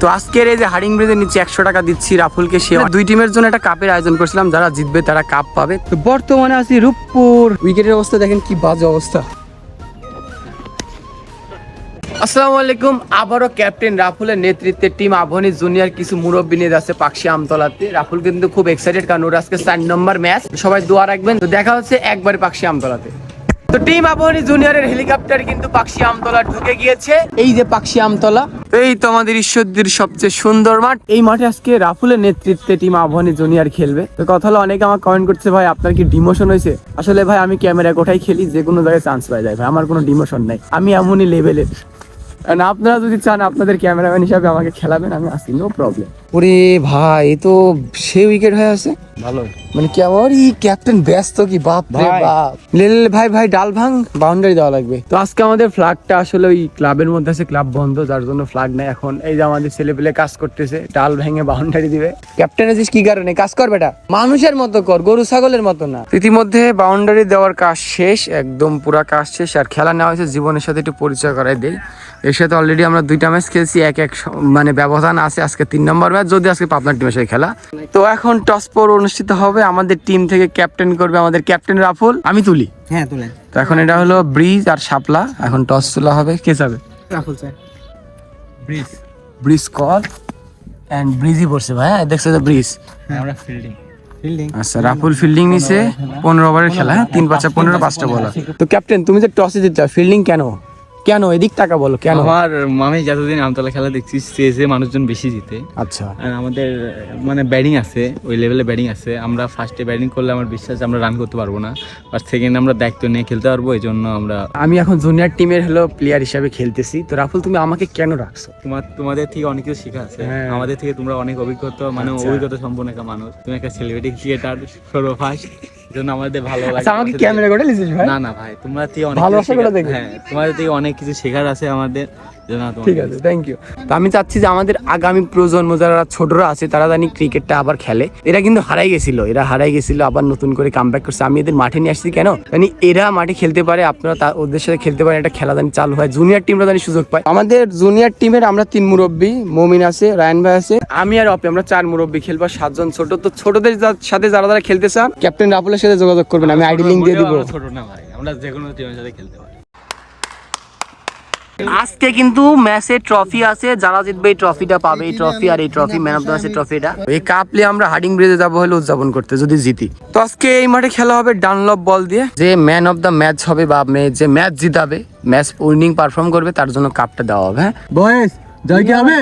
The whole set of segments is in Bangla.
তো আজকের এই যে হারিং ব্রিজের নিচে একশো টাকা দিচ্ছি রাফুলকে। সে দুই টিমের জন্য একটা কাপের আয়োজন করছিলাম যারা জিতবে তারা কাপ পাবে। তো বর্তমানে আছি রূপপুর। উইকেটের অবস্থা দেখেন কি বাজে অবস্থা। আসসালামু আলাইকুম। আবারও ক্যাপ্টেন রাফুলের নেতৃত্বে টিম আবহানী জুনিয়র কিছু মুরব্বী নিয়ে যাচ্ছে পাকশি আমতলাতে। রাফুল কিন্তু খুব এক্সাইটেড কারণ ওর আজকে চার নম্বর ম্যাচ সবাই দোয়া রাখবেন। তো দেখা হচ্ছে একবারে পাকশি আমতলাতে। তো টিম আবহানী জুনিয়রের হেলিকপ্টার কিন্তু পাকশি আমতলা ঢুকে গিয়েছে। এই যে পাকশি আমতলা এই তো আমাদের ঈশ্বরদীর সবচেয়ে সুন্দর মাঠ। এই মাঠে আজকে রাফুলের নেতৃত্বে টিম আবহানী জুনিয়র খেলবে। তো কথা হলো অনেকে আমার কমেন্ট করছে ভাই আপনার কি ডিমোশন হয়েছে? আসলে ভাই আমি ক্যামেরা কোঠায় খেলি যে কোনো জায়গায় চান্স পাই যায় ভাই। আমার কোনো ডিমোশন নাই। আমি এমনই লেভেলের আপনারা যদি চান আপনাদের ক্যামেরাম্যান হিসাবে আমাকে খেলাবেন আমি আসি নো প্রবলেম ওরে ভাই তো সে উইকেট হয়ে আছে। ভালো। মানে কেমন ই ক্যাপ্টেন ব্যস্ত কি বাপ রে ভাই। বাপ। লে লে, ভাই ভাই ডাল ভাঙ বাউন্ডারি দেওয়া লাগবে। তো আজকে আমাদের ফ্ল্যাগটা আসলে ওই ক্লাবের মধ্যে আছে ক্লাব বন্ধ যার জন্য ফ্ল্যাগ নাই। এখন এই যে আমাদের ছেলে পেলে কাজ করতেছে ডাল ভেঙে বাউন্ডারি দিবে। ক্যাপ্টেন আছিস কি কারণে? কাজ কর বেটা। মানুষের মতো কর গরু ছাগলের মতো না। ইতিমধ্যে বাউন্ডারি দেওয়ার কাজ শেষ একদম পুরা কাজ শেষ। আর খেলা নেওয়া হয়েছে জীবনের সাথে একটু পরিচয় করাই দেই। এর সাথে অলরেডি আমরা দুইটা ম্যাচ খেলছি এক এক মানে ব্যবধান আছে আজকে তিন নম্বর ম্যাচ যদি আজকে পাবনার টিমের সাথে খেলা। তো এখন টস পর অনুষ্ঠিত হবে। আমাদের টিম থেকে ক্যাপ্টেন করবে আমাদের ক্যাপ্টেন রাফুল আমি তুলি। হ্যাঁ তুলেন তো এখন এটা হলো ব্রিজ আর শাপলা এখন টস তোলা হবে কে যাবে? Raful sir. Bridge. Bridge call and ব্রিজই পড়ছে ভাই হ্যাঁ দেখছ তো ব্রিজ আমরা ফিল্ডিং ফিল্ডিং আচ্ছা রাফুল ফিল্ডিং নিছে পনেরো ওভারের খেলা হ্যাঁ তিন পাঁচটা পনেরো পাঁচটা বলা তো ক্যাপ্টেন তুমি যে টসে দিতে ফিল্ডিং কেন? কেন? এদিক টাকা বলো কেন? আমার আমি যতদিন আমতলা খেলা দেখছি স্টেজে মানুষজন বেশি জিতে। আচ্ছা। আর আমাদের মানে ব্যাটিং আছে ওই লেভেলে ব্যাটিং আছে। আমরা ফার্স্টে ব্যাটিং করলে আমার বিশ্বাস আমরা রান করতে পারব না। আর সেকেন্ড আমরা দায়িত্ব নিয়ে খেলতে পারব এই জন্য আমরা আমি এখন জুনিয়র টিমের হলো প্লেয়ার হিসাবে খেলতেছি। তো রাফুল তুমি আমাকে কেন রাখছো? তোমার তোমাদের থেকে অনেক কিছু শেখা আছে। হ্যাঁ। আমাদের থেকে তোমরা অনেক অভিজ্ঞতা মানে আচ্ছা। অভিজ্ঞতা সম্পন্ন একটা মানুষ। তুমি একটা সেলিব্রিটি ক্রিয়েটার সর্বফার্স্ট এই জন্য আমাদের ভালো লাগে। আচ্ছা আমাকে ক্যামেরা করে ভাই। না না ভাই তোমরা থেকে অনেক ভালোবাসা কিছু করে দেখবে। হ্যাঁ তোমাদের থেকে অনেক কিছু শেখার আছে আমাদের। ঠিক আছে থ্যাংক ইউ তো আমি চাচ্ছি যে আমাদের আগামী প্রজন্ম যারা ছোটরা আছে তারা জানি ক্রিকেটটা আবার খেলে। এরা কিন্তু হারাই গেছিল এরা হারাই গেছিল আবার নতুন করে কাম ব্যাক করছে। আমি এদের মাঠে নিয়ে আসছি কেন? জানি এরা মাঠে খেলতে পারে আপনারা তা- ওদের সাথে খেলতে পারেন একটা খেলা জানি চালু হয়। জুনিয়র টিমরা জানি সুযোগ পায়। আমাদের জুনিয়র টিমের আমরা তিন মুরব্বী মমিন আছে রায়ন ভাই আছে। আমি আর অপি আমরা চার মুরব্বী খেলব সাতজন ছোট। তো ছোটদের সাথে যারা যারা খেলতে চান ক্যাপ্টেন রাফুলের সাথে যোগাযোগ করবেন আমি আইডি লিঙ্ক দিয়ে দিব। ছোট না ভাই আমরা যে কোনো টিমের সাথে খেলতে পারি। আজকে কিন্তু ম্যাচে ট্রফি আছে যারা জিতবে এই ট্রফিটা পাবে এই ট্রফি আর এই ট্রফি ম্যান অফ দ্য ম্যাচের ট্রফিটা এই কাপ নিয়ে আমরা হার্ডিং ব্রিজে যাব হলে উদযাপন করতে যদি জিতি। তো আজকে এই মাঠে খেলা হবে ডানলপ বল দিয়ে। যে ম্যান অফ দ্য ম্যাচ হবে বা মে- যে ম্যাচ জিতাবে ম্যাচ উইনিং পারফর্ম করবে তার জন্য কাপটা দেওয়া হবে হ্যাঁ? বয়েস জয় কি হবে?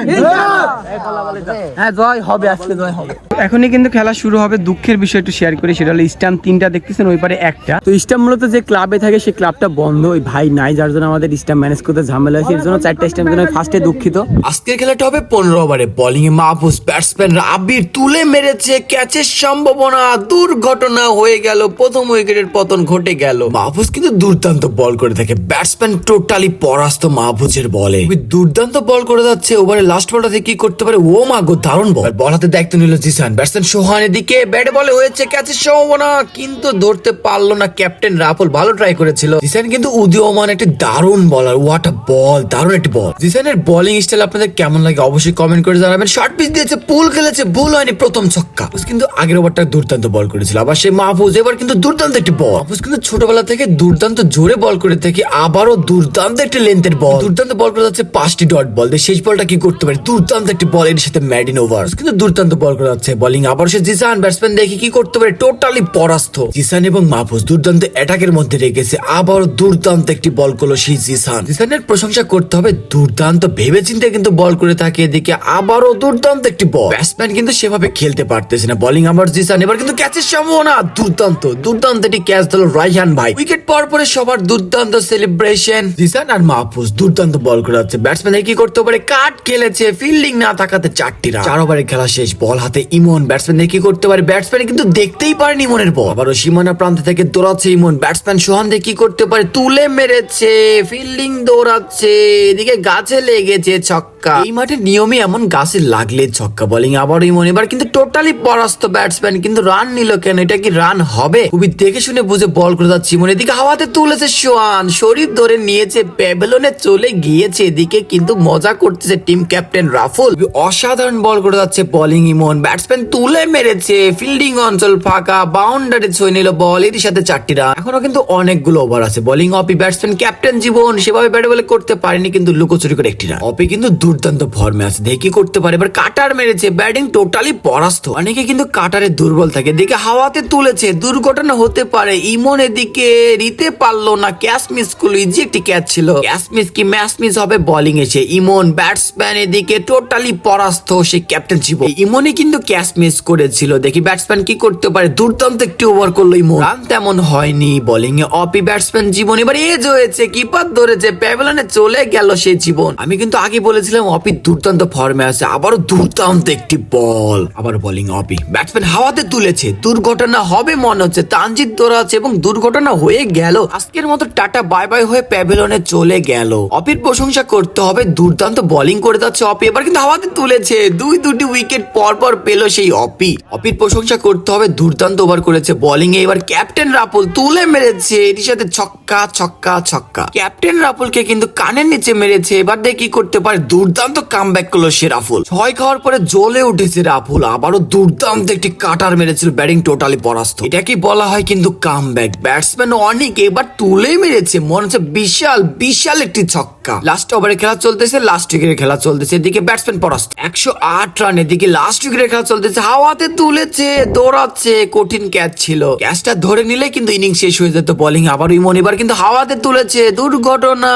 হ্যাঁ জয় হবে আজকে জয় হবে। এখনই কিন্তু খেলা শুরু হবে দুঃখের বিষয় একটু শেয়ার করি সেটা হলো স্ট্যাম্প তিনটা দেখতেছেন ওই পারে একটা। তো স্ট্যাম্প মূলত যে ক্লাবে থাকে সেই ক্লাবটা বন্ধ। ওই ভাই নাই যার জন্য আমাদের স্ট্যাম্প ম্যানেজ করতে ঝামেলা হয়েছে এর জন্য চারটা স্ট্যাম্প জন্য ফার্স্টে দুঃখিত। আজকের খেলাটা হবে পনেরো ওভারে। বোলিং এ মাহফুজ ব্যাটসম্যান আবির তুলে মেরেছে ক্যাচের সম্ভাবনা দুর্ঘটনা হয়ে গেল প্রথম উইকেটের পতন ঘটে গেল। মাহফুজ কিন্তু দুর্দান্ত বল করে থাকে। ব্যাটসম্যান টোটালি পরাস্ত মাহফুজের বলে। দুর্দান্ত বল করে যাচ্ছে ওভারে লাস্ট বলটা থেকে কি করতে পারে? ও মা গো, দারুণ বল বল হাতে দায়িত্ব নিল জিসান। ব্যাটসম্যান সোহানের দিকে ব্যাটে বলে হয়েছে ক্যাচের সম্ভাবনা, কিন্তু ধরতে পারল না ক্যাপ্টেন রাফুল ভালো ট্রাই করেছিল। জিসান কিন্তু উদীয়মান একটি দারুণ বলার হোয়াট আ বল দারুণ একটি বল জিসানের বোলিং স্টাইল আপনাদের কেমন লাগে অবশ্যই কমেন্ট করে জানাবেন। শর্ট পিচ দিয়েছে পুল খেলেছে, ভুল হয়নি প্রথম ছক্কা। কিন্তু আগের ওভারটা দুর্দান্ত বল করেছিল। আবার সে মাহফুজ, এবার কিন্তু দুর্দান্ত একটি বল মাহফুজ কিন্তু ছোটবেলা থেকে দুর্দান্ত জোরে বল করে থেকে আবারও দুর্দান্ত একটি লেন্থের বল দুর্দান্ত বল করে যাচ্ছে পাঁচটি ডট বল দিয়ে শেষ বলটা কি করতে পারে? দুর্দান্ত একটি বল এর সাথে ম্যাডিন ওভার কিন্তু দুর্দান্ত বল করে যাচ্ছে। বোলিং আবার সে জিসান ব্যাটসম্যান দেখি কি করতে পারে? টোটালি পরাস্ত। জিসান এবং মাহফুজ দুর্দান্ত অ্যাটাকের মধ্যে রেখেছে। আবারও দুর্দান্ত একটি বল করল সেই জিসান জিসানের প্রশংসা করতে হবে। দুর্দান্ত ভেবে চিন্তে কিন্তু বল করে থাকে এদিকে। আবারও দুর্দান্ত একটি বল ব্যাটসম্যান কিন্তু সেভাবে খেলতে পারতেছে না। বোলিং আবার জিসান এবার কিন্তু ক্যাচের সম্ভাবনা দুর্দান্ত। দুর্দান্ত একটি ক্যাচ দিল রাইহান ভাই। উইকেট পর পরে সবার দুর্দান্ত সেলিব্রেশন জিসান আর মাহফুজ দুর্দান্ত বল করে যাচ্ছে। ব্যাটসম্যান কি করতে পারে? কাট খেলেছে ফিল্ডিং না থাকাতে চারটি রান চার ওভারে খেলা শেষ বল হাতে ইমন ব্যাটসম্যান কি করতে পারে? ব্যাটসম্যান কিন্তু দেখতেই পারেনি ইমনের বল আবারও সীমানা প্রান্ত থেকে দৌড়াচ্ছে ইমন। ব্যাটসম্যান সোহান কি করতে পারে? তুলে মেরেছে ফিল্ডিং দৌড়াচ্ছে, এদিকে গাছে লেগেছে ছক্কা। এই মাঠের নিয়মে এমন গাছে লাগলে ছক্কা বোলিং আবার ইমন, এবার কিন্তু টোটালি পরাস্ত ব্যাটসম্যান কিন্তু রান নিল কেন? এটা কি রান হবে? খুবই দেখে শুনে বুঝে বল করে যাচ্ছে ইমন। এদিকে হাওয়াতে তুলেছে সোহান। শরীফ ধরে নিয়েছে প্যাবেলনে চলে গিয়েছে, এদিকে কিন্তু মজা করতে করতেছে টিম ক্যাপ্টেন রাফুল। অসাধারণ বল করে যাচ্ছে বোলিং ইমন। ব্যাটসম্যান তুলে মেরেছে ফিল্ডিং অঞ্চল ফাঁকা বাউন্ডারি ছুঁয়ে নিল বল এর সাথে চারটি রান এখনও কিন্তু অনেকগুলো ওভার আছে। Bowling Opi batsman captain Jibon, সেভাবে ব্যাটে বলে করতে পারেনি, কিন্তু লুকোচুরি করে একটি রান অপি কিন্তু দুর্দান্ত ফর্মে আছে। দেখি করতে পারে। এবার কাটার মেরেছে ব্যাটিং টোটালি পরাস্ত। অনেকে কিন্তু কাটারে দুর্বল থাকে। দেখে হাওয়াতে তুলেছে, দুর্ঘটনা হতে পারে। ইমন এদিকে দিতে পারল না। ক্যাচ মিস করল ইজি একটি ক্যাচ ছিল। ক্যাচ মিস কি ম্যাচ মিস হবে বোলিং এসে ইমন ব্যাটসম্যান এদিকে টোটালি পরাস্ত সে ক্যাপ্টেন জীবন। ইমনই কিন্তু ক্যাচ মিস করেছিল। দেখি ব্যাটসম্যান কি করতে পারে? দুর্দান্ত একটি ওভার করল ইমন। রান তেমন হয়নি। বোলিং এ অপি ব্যাটসম্যান জীবন। এবার এজ হয়েছে। কিপার ধরেছে। প্যাভেলনে চলে গেল সেই জীবন। আমি কিন্তু আগে বলেছিলাম অপি দুর্দান্ত ফর্মে আছে। আবারও দুর্দান্ত একটি বল আবার বোলিং অপি ব্যাটসম্যান হাওয়াতে তুলেছে। দুর্ঘটনা হবে মনে হচ্ছে। তানজিৎ দৌড়াচ্ছে এবং দুর্ঘটনা হয়ে গেল। আজকের মতো টাটা বাই বাই হয়ে প্যাভেলনে চলে গেল। অপির প্রশংসা করতে হবে দুর্দান্ত বোলিং করে যাচ্ছে অপি। এবার কিন্তু হাওয়াতে তুলেছে। দুই দুটি উইকেট পর পর পেল সেই অপি। অপির প্রশংসা করতে হবে, দুর্দান্ত ওভার করেছে বোলিং এ। এবার ক্যাপ্টেন রাপুল তুলে মেরেছে এটির সাথে ছক্কা ছক্কা ছক্কা। ক্যাপ্টেন রাপুলকে কিন্তু কানের নিচে মেরেছে। এবার দেখি কি করতে পারে। দুর্দান্ত কাম ব্যাক করল সে রাফুল ছয় খাওয়ার পরে জ্বলে উঠেছে রাফুল আবারও দুর্দান্ত একটি কাটার মেরেছিল ব্যাটিং টোটালি পরাস্ত। এটাকে বলা হয় কিন্তু কাম ব্যাক ব্যাটসম্যান অনেক এবার তুলে মেরেছে। মনে হচ্ছে বিশাল বিশাল একটি ছক্কা। লাস্ট ওভারে খেলা চলতেছে লাস্ট উইকেটের খেলা চলতেছে, এদিকে ব্যাটসম্যান পরাস্ত। একশো আট রান এদিকে লাস্ট উইকেটের খেলা চলতেছে, হাওয়াতে তুলেছে, দৌড়াচ্ছে, কঠিন ক্যাচ ছিল। ক্যাচটা ধরে নিলে কিন্তু ইনিং শেষ হয়ে যেত বোলিং আবার ইমন এবার কিন্তু হাওয়াতে তুলেছে, দুর্ঘটনা,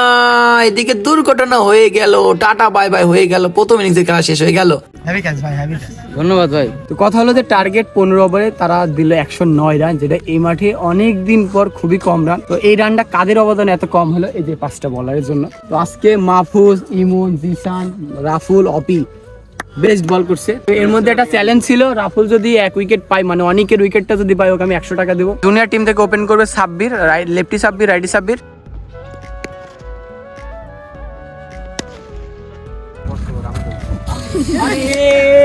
এদিকে দুর্ঘটনা হয়ে গেল, টাটা বাই বাই হয়ে গেল, প্রথম ইনিংসের খেলা শেষ হয়ে গেল। ধন্যবাদ ভাই। তো কথা হলো যে টার্গেট পনেরো ওভারে তারা দিল একশো নয় রান যেটা এই মাঠে অনেক দিন পর খুবই কম রান তো এই রানটা কাদের অবদান এত কম এই যে পাঁচটা বলারের জন্য। তো আজকে মাহফুজ, ইমন রাফুল অপি বেস্ট বল করছে। তো এর মধ্যে একটা চ্যালেঞ্জ ছিল, রাফুল যদি এক উইকেট পায় মানে অনেকের উইকেটটা যদি পাই ওকে আমি একশো টাকা দেবো। জুনিয়র টিম থেকে ওপেন করবে Sabbir right lefty Sabbir righty Sabbir. 谢谢